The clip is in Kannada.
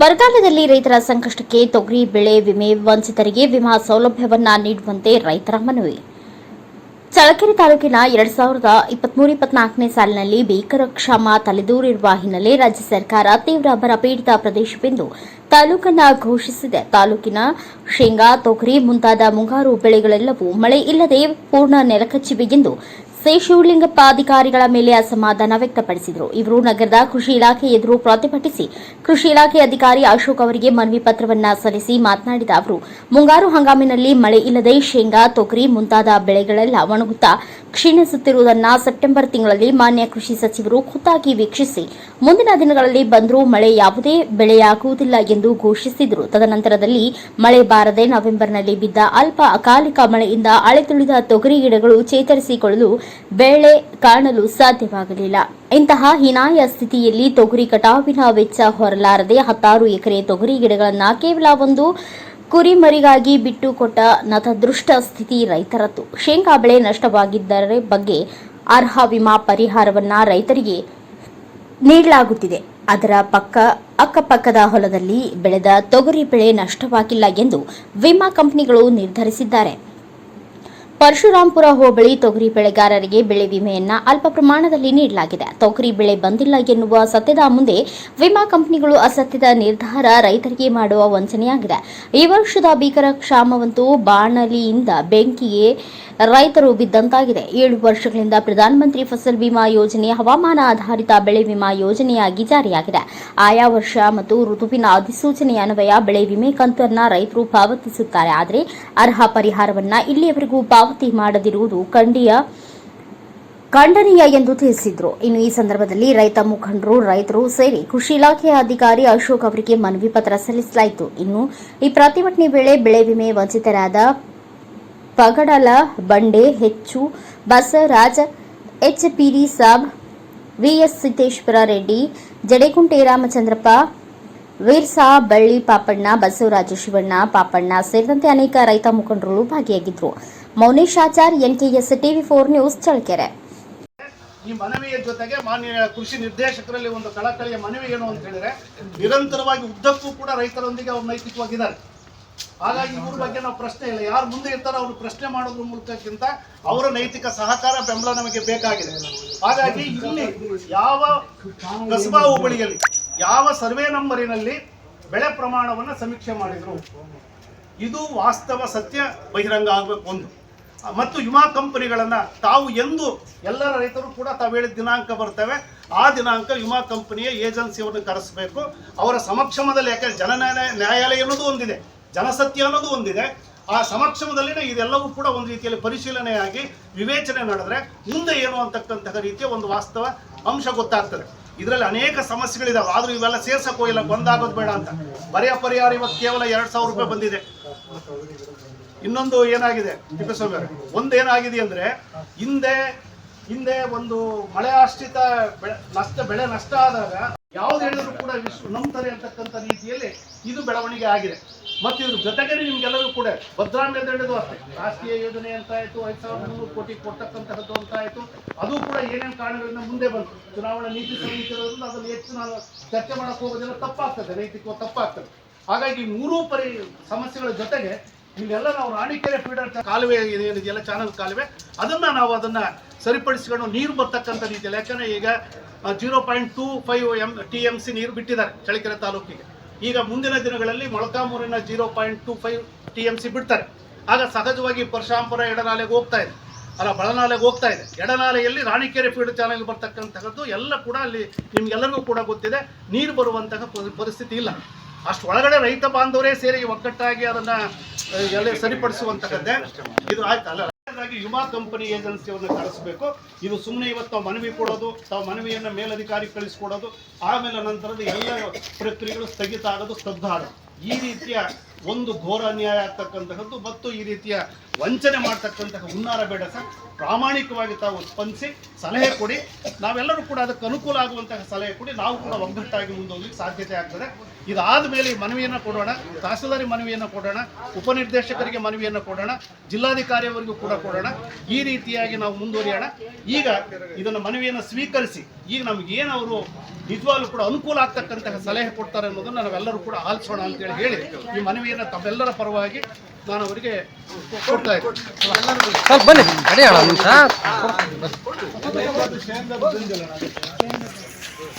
ಬರಗಾಲದಲ್ಲಿ ರೈತರ ಸಂಕಷ್ಟಕ್ಕೆ ತೊಗರಿ, ಬೆಳೆ, ವಿಮೆ, ವಂಚಿತರಿಗೆ ವಿಮಾ ಸೌಲಭ್ಯವನ್ನ ನೀಡುವಂತೆ ರೈತರ ಮನವಿ. ಚಳ್ಳಕೆರೆ ತಾಲೂಕಿನ ಎರಡ್ ಸಾವಿರದ ಇಪ್ಪತ್ಮೂರು, ಇಪ್ಪತ್ನಾಲ್ಕನೇ ಸಾಲಿನಲ್ಲಿ ಭೀಕರ ಕ್ಷಾಮ ತಲೆದೂರಿರುವ ಹಿನ್ನೆಲೆ ರಾಜ್ಯ ಸರ್ಕಾರ ತೀವ್ರ ಬರ ಪೀಡಿತ ಪ್ರದೇಶವೆಂದು ತಾಲೂಕನ್ನ ಘೋಷಿಸಿದೆ. ತಾಲೂಕಿನ ಶೇಂಗಾ, ತೊಗರಿ ಮುಂತಾದ ಮುಂಗಾರು ಬೆಳೆಗಳೆಲ್ಲವೂ ಮಳೆ ಇಲ್ಲದೆ ಪೂರ್ಣ ನೆಲಕಚ್ಚಿವೆ ಎಂದು ಸಿ ಶಿವಲಿಂಗಪ್ಪ ಅಧಿಕಾರಿಗಳ ಮೇಲೆ ಅಸಮಾಧಾನ ವ್ಯಕ್ತಪಡಿಸಿದರು. ಇವರು ನಗರದ ಕೃಷಿ ಇಲಾಖೆ ಎದುರು ಪ್ರತಿಭಟಿಸಿ ಕೃಷಿ ಇಲಾಖೆ ಅಧಿಕಾರಿ ಅಶೋಕ್ ಅವರಿಗೆ ಮನವಿ ಪತ್ರವನ್ನ ಸಲ್ಲಿಸಿ ಮಾತನಾಡಿದ ಅವರು, ಮುಂಗಾರು ಹಂಗಾಮಿನಲ್ಲಿ ಮಳೆ ಇಲ್ಲದೆ ಶೇಂಗಾ, ತೊಗರಿ ಮುಂತಾದ ಬೆಳೆಗಳೆಲ್ಲ ಒಣಗುತ್ತಾ ಕ್ಷೀಣಿಸುತ್ತಿರುವುದನ್ನು ಸೆಪ್ಟೆಂಬರ್ ತಿಂಗಳಲ್ಲಿ ಮಾನ್ಯ ಕೃಷಿ ಸಚಿವರು ಖುದ್ದಾಗಿ ವೀಕ್ಷಿಸಿ ಮುಂದಿನ ದಿನಗಳಲ್ಲಿ ಬಂದರೂ ಮಳೆ ಯಾವುದೇ ಬೆಳೆಯಾಗುವುದಿಲ್ಲ ಎಂದು ಘೋಷಿಸಿದರು. ತದನಂತರದಲ್ಲಿ ಮಳೆ ಬಾರದೆ ನವೆಂಬರ್ನಲ್ಲಿ ಬಿದ್ದ ಅಲ್ಪ ಅಕಾಲಿಕ ಮಳೆಯಿಂದ ಅಳೆತುಳಿದ ತೊಗರಿ ಗಿಡಗಳು ಚೇತರಿಸಿಕೊಳ್ಳಲು ಬೆಳೆ ಕಾಣಲು ಸಾಧ್ಯವಾಗಲಿಲ್ಲ. ಇಂತಹ ಹೀನಾಯ ಸ್ಥಿತಿಯಲ್ಲಿ ತೊಗರಿ ಕಟಾವಿನ ವೆಚ್ಚ ಹೊರಲಾರದೆ ಹತ್ತಾರು ಎಕರೆ ತೊಗರಿ ಗಿಡಗಳನ್ನು ಕೇವಲ ಒಂದು ಕುರಿಮರಿಗಾಗಿ ಬಿಟ್ಟು ಕೊಟ್ಟ ನತದೃಷ್ಟ ಸ್ಥಿತಿ ರೈತರದ್ದು. ಶೇಂಗಾ ಬೆಳೆ ನಷ್ಟವಾಗಿದ್ದರ ಬಗ್ಗೆ ಅರ್ಹ ವಿಮಾ ಪರಿಹಾರವನ್ನ ರೈತರಿಗೆ ನೀಡಲಾಗುತ್ತಿದೆ. ಅದರ ಪಕ್ಕ ಅಕ್ಕಪಕ್ಕದ ಹೊಲದಲ್ಲಿ ಬೆಳೆದ ತೊಗರಿ ಬೆಳೆ ನಷ್ಟವಾಗಿಲ್ಲ ಎಂದು ವಿಮಾ ಕಂಪನಿಗಳು ನಿರ್ಧರಿಸಿದ್ದಾರೆ. ಪರಶುರಾಂಪುರ ಹೋಬಳಿ ತೊಗರಿ ಬೆಳೆಗಾರರಿಗೆ ಬೆಳೆ ವಿಮೆಯನ್ನ ಅಲ್ಪ ಪ್ರಮಾಣದಲ್ಲಿ ನೀಡಲಾಗಿದೆ. ತೊಗರಿ ಬೆಳೆ ಬಂದಿಲ್ಲ ಎನ್ನುವ ಸತ್ಯದ ಮುಂದೆ ವಿಮಾ ಕಂಪನಿಗಳು ಅಸತ್ಯದ ನಿರ್ಧಾರ ರೈತರಿಗೆ ಮಾಡುವ ವಂಚನೆಯಾಗಿದೆ. ಈ ವರ್ಷದ ಭೀಕರ ಕ್ಷಾಮವಂತೂ ಬಾಣಲಿಯಿಂದ ಬೆಂಕಿಗೆ ರೈತರು ಬಿದ್ದಂತಾಗಿದೆ. ಏಳು ವರ್ಷಗಳಿಂದ ಪ್ರಧಾನಮಂತ್ರಿ ಫಸಲ್ ಬಿಮಾ ಯೋಜನೆ ಹವಾಮಾನ ಆಧಾರಿತ ಬೆಳೆ ವಿಮಾ ಯೋಜನೆಯಾಗಿ ಜಾರಿಯಾಗಿದೆ. ಆಯಾ ವರ್ಷ ಮತ್ತು ಋತುವಿನ ಅಧಿಸೂಚನೆಯ ಅನ್ವಯ ಬೆಳೆ ವಿಮೆ ಕಂತನ್ನ ರೈತರು ಪಾವತಿಸುತ್ತಾರೆ. ಆದರೆ ಅರ್ಹ ಪರಿಹಾರವನ್ನ ಇಲ್ಲಿಯವರೆಗೂ ಪಾವತಿ ಮಾಡದಿರುವುದು ಖಂಡಿಯ ಖಂಡನೀಯ ಎಂದು ತಿಳಿಸಿದ್ರು. ಇನ್ನು ಈ ಸಂದರ್ಭದಲ್ಲಿ ರೈತ ಮುಖಂಡರು, ರೈತರು ಸೇರಿ ಕೃಷಿ ಇಲಾಖೆಯ ಅಧಿಕಾರಿ ಅಶೋಕ್ ಅವರಿಗೆ ಮನವಿ ಪತ್ರ ಸಲ್ಲಿಸಲಾಯಿತು. ಇನ್ನು ಈ ಪ್ರತಿಭಟನೆ ವೇಳೆ ಬೆಳೆ ವಿಮೆ ವಂಚಿತರಾದ ಪಗಡಲ, ಬಂಡೆ, ಹೆಚ್ಚು, ಬಸವರಾಜ್ ಎಚ್ ಪಿರಿ ಸಾಬ್, ವಿಎಸ್ ಸಿದ್ದೇಶ್ವರ ರೆಡ್ಡಿ ಜಡೆಕುಂಟೆ ರಾಮಚಂದ್ರಪ್ಪ, ವೀರ್ಸಾ ಬಳ್ಳಿ ಪಾಪಣ್ಣ, ಬಸವರಾಜ ಶಿವಣ್ಣ, ಪಾಪಣ್ಣ ಸೇರಿದಂತೆ ಅನೇಕ ರೈತ ಮುಖಂಡರು ಭಾಗಿಯಾಗಿದ್ದರು Mounesh Achar NKS TV four news Challakere. ಈ ಮನವಿಯ ಜೊತೆಗೆ ಮಾನ್ಯ ಕೃಷಿ ನಿರ್ದೇಶಕರಲ್ಲಿ ಒಂದು ಕಳಕಳಿಯ ಮನವಿ ಏನು ಅಂತ ಹೇಳಿದ್ರೆ, ನಿರಂತರವಾಗಿ ಉದ್ದಕ್ಕೂ ಕೂಡ ರೈತರೊಂದಿಗೆ ಅವ್ರು ನೈತಿಕವಾಗಿದ್ದಾರೆ. ಹಾಗಾಗಿ ಇವ್ರ ಬಗ್ಗೆ ನಾವು ಪ್ರಶ್ನೆ ಇಲ್ಲ. ಯಾರು ಮುಂದೆ ಇರ್ತಾರೋ ಅವ್ರು ಪ್ರಶ್ನೆ ಮಾಡೋದ್ರ ಮೂಲಕಕ್ಕಿಂತ ಅವರ ನೈತಿಕ ಸಹಕಾರ, ಬೆಂಬಲ ನಮಗೆ ಬೇಕಾಗಿದೆ. ಹಾಗಾಗಿ ಇಲ್ಲಿ ಯಾವ ಕಸಬಾ ಹೋಬಳಿಯಲ್ಲಿ, ಯಾವ ಸರ್ವೆ ನಂಬರಿನಲ್ಲಿ ಬೆಳೆ ಪ್ರಮಾಣವನ್ನು ಸಮೀಕ್ಷೆ ಮಾಡಿದ್ರು. ಇದು ವಾಸ್ತವ ಸತ್ಯ, ಬಹಿರಂಗ ಆಗಬೇಕು ಒಂದು. ಮತ್ತು ವಿಮಾ ಕಂಪನಿಗಳನ್ನು ತಾವು ಎಂದು ಎಲ್ಲರ ರೈತರು ಕೂಡ ತಾವು ಹೇಳಿದ ದಿನಾಂಕ ಬರ್ತವೆ. ಆ ದಿನಾಂಕ ವಿಮಾ ಕಂಪನಿಯ ಏಜೆನ್ಸಿಯನ್ನು ಕರೆಸಬೇಕು. ಅವರ ಸಮಕ್ಷಮದಲ್ಲಿ ಯಾಕಂದ್ರೆ ಜನ ನ್ಯಾಯಾಲಯ ಅನ್ನೋದು ಒಂದಿದೆ. ಜನಸತ್ಯ ಅನ್ನೋದು ಒಂದಿದೆ. ಆ ಸಮಕ್ಷಮದಲ್ಲಿನೇ ಇದೆಲ್ಲವೂ ಕೂಡ ಒಂದು ರೀತಿಯಲ್ಲಿ ಪರಿಶೀಲನೆಯಾಗಿ ವಿವೇಚನೆ ನಡೆದ್ರೆ ಮುಂದೆ ಏನು ಅಂತಕ್ಕಂತಹ ರೀತಿಯ ಒಂದು ವಾಸ್ತವ ಅಂಶ ಗೊತ್ತಾಗ್ತದೆ. ಇದರಲ್ಲಿ ಅನೇಕ ಸಮಸ್ಯೆಗಳಿದಾವೆ. ಆದರೂ ಇವೆಲ್ಲ ಸೇರ್ಸಕ್ಕೆ ಹೋಗಿಲ್ಲ, ಬಂದಾಗೋದು ಬೇಡ ಅಂತ. ಬರೆಯ ಪರಿಹಾರ ಇವತ್ತು ಕೇವಲ ಎರಡ್ ಸಾವಿರ ರೂಪಾಯಿ ಬಂದಿದೆ. ಇನ್ನೊಂದು ಏನಾಗಿದೆ ತಿಪ್ಪೇಸ್ವಾಮಿ ಅವರೇ ಒಂದು ಅಂದ್ರೆ, ಹಿಂದೆ ಹಿಂದೆ ಒಂದು ಮಳೆ ಆಶ್ರಿತ ಬೆಳೆ ನಷ್ಟ ಬೆಳೆ ನಷ್ಟ ಆದಾಗ ಯಾವ್ದು ಹೇಳಿದ್ರು ಕೂಡ ನಂಬ್ತಾರೆ ಅಂತಕ್ಕಂಥ ರೀತಿಯಲ್ಲಿ ಇದು ಬೆಳವಣಿಗೆ ಆಗಿದೆ. ಮತ್ತು ಇದ್ರ ಜೊತೆಗೆ ನಿಮ್ಗೆಲ್ಲರೂ ಕೂಡ ಭದ್ರಾಮಿ ಅಂತ ಹೇಳಿದ್ರು ಅಷ್ಟೇ. ರಾಷ್ಟ್ರೀಯ ಯೋಜನೆ ಅಂತ ಆಯಿತು, ಐದು ಸಾವಿರದ ಮುನ್ನೂರು ಕೋಟಿ ಕೊಡ್ತಕ್ಕಂತಹದ್ದು ಅಂತ ಆಯಿತು. ಅದು ಕೂಡ ಏನೇನು ಕಾರಣಗಳಿಂದ ಮುಂದೆ ಬಂತು? ಚುನಾವಣಾ ನೀತಿ ಸಮಿತಿ ಅದನ್ನು ಹೆಚ್ಚು ನಾನು ಚರ್ಚೆ ಮಾಡಕ್ ಹೋಗೋದಿಲ್ಲ, ತಪ್ಪಾಗ್ತದೆ. ನೈತಿಕ ತಪ್ಪಾಗ್ತದೆ. ಹಾಗಾಗಿ ಮೂರೂ ಪರಿ ಸಮಸ್ಯೆಗಳ ಜೊತೆಗೆ ಇಲ್ಲೆಲ್ಲ ನಾವು ರಾಣಿಕೆರೆ ಫೀಡರ್ ಕಾಲುವೆ ಏನಿದೆಯಲ್ಲ ಚಾನಲ್ ಕಾಲುವೆ, ಅದನ್ನ ನಾವು ಅದನ್ನ ಸರಿಪಡಿಸ್ಕೊಂಡು ನೀರು ಬರ್ತಕ್ಕಂಥ ರೀತಿಯಲ್ಲಿ. ಯಾಕಂದ್ರೆ ಈಗ zero point two five M T M C ನೀರು ಬಿಟ್ಟಿದ್ದಾರೆ ಚಳ್ಳಕೆರೆ ತಾಲೂಕಿಗೆ. ಈಗ ಮುಂದಿನ ದಿನಗಳಲ್ಲಿ ಮೊಳಕಾಮೂರಿನ zero point two five T M C ಬಿಡ್ತಾರೆ. ಆಗ ಸಹಜವಾಗಿ ಪರಶಾಂಪುರ ಎಡನಾಲೆಗೆ ಹೋಗ್ತಾ ಇದೆ. ಅಲ್ಲ ಬಳನಾಲೆಗೆ ಹೋಗ್ತಾ ಇದೆ. ಎಡನಾಲೆಯಲ್ಲಿ ರಾಣಿಕೆರೆ ಫೀಡ್ ಚಾನಲ್ ಬರ್ತಕ್ಕಂಥದ್ದು ಎಲ್ಲ ಕೂಡ ಅಲ್ಲಿ ನಿಮಗೆಲ್ಲರಿಗೂ ಕೂಡ ಗೊತ್ತಿದೆ. ನೀರು ಬರುವಂತಹ ಪರಿಸ್ಥಿತಿ ಇಲ್ಲ. ಅಷ್ಟು ಒಳಗಡೆ ರೈತ ಬಾಂಧವರೇ ಸೇರಿ ಒಕ್ಕಟ್ಟಾಗಿ ಅದನ್ನ ಎಲ್ಲ ಸರಿಪಡಿಸುವಂತಹದ್ದೇ ಇದು ಆಯ್ತಲ್ಲ ವಿಮಾ ಕಂಪನಿ ಏಜೆನ್ಸಿಯನ್ನು ಕಳಿಸ್ಬೇಕು ಇದು ಸುಮ್ಮನೆ ಇವತ್ತು ಮನವಿ ಕೊಡೋದು, ತಾವು ಮನವಿಯನ್ನು ಮೇಲಧಿಕಾರಿ ಕಳಿಸ್ಕೊಡೋದು, ಆಮೇಲೆ ನಂತರದ ಎಲ್ಲ ಪ್ರಕ್ರಿಯೆಗಳು ಸ್ಥಗಿತ ಆಗೋದು ಸ್ತಬ್ಧ ಆಗೋದು. ಈ ರೀತಿಯ ಒಂದು ಘೋರ ಅನ್ಯಾಯ ಆಗ್ತಕ್ಕಂತಹದ್ದು, ಮತ್ತು ಈ ರೀತಿಯ ವಂಚನೆ ಮಾಡ್ತಕ್ಕಂತಹ ಹುನ್ನಾರ ಬೇಡ ಸರ್. ಪ್ರಾಮಾಣಿಕವಾಗಿ ತಾವು ಸ್ಪಂದಿಸಿ, ಸಲಹೆ ಕೊಡಿ. ನಾವೆಲ್ಲರೂ ಕೂಡ ಅದಕ್ಕೆ ಅನುಕೂಲ ಆಗುವಂತಹ ಸಲಹೆ ಕೊಡಿ. ನಾವು ಕೂಡ ಒಗ್ಗಟ್ಟಾಗಿ ಮುಂದೋಗ್ಲಿಕ್ಕೆ ಸಾಧ್ಯತೆ ಆಗ್ತದೆ. ಇದಾದ ಮೇಲೆ ಮನವಿಯನ್ನು ಕೊಡೋಣ, ತಹಸೀಲ್ದಾರಿ ಮನವಿಯನ್ನು ಕೊಡೋಣ, ಉಪನಿರ್ದೇಶಕರಿಗೆ ಮನವಿಯನ್ನು ಕೊಡೋಣ, ಜಿಲ್ಲಾಧಿಕಾರಿಯವರಿಗೂ ಕೂಡ ಕೊಡೋಣ. ಈ ರೀತಿಯಾಗಿ ನಾವು ಮುಂದುವರಿಯೋಣ. ಈಗ ಇದನ್ನು ಮನವಿಯನ್ನು ಸ್ವೀಕರಿಸಿ, ಈಗ ನಮಗೇನು ಅವರು ನಿಜವಾಗ್ಲೂ ಕೂಡ ಅನುಕೂಲ ಆಗ್ತಕ್ಕಂತಹ ಸಲಹೆ ಕೊಡ್ತಾರೆ ಅನ್ನೋದನ್ನು ನಾವೆಲ್ಲರೂ ಕೂಡ ಆಲಿಸೋಣ ಅಂತೇಳಿ ಹೇಳಿ ಈ ಮನವಿಯನ್ನು ತಮ್ಮೆಲ್ಲರ ಪರವಾಗಿ ನಾನು ಅವರಿಗೆ ಕೊಡ್ತಾ ಇದ್ದೀನಿ. ಬನ್ನಿ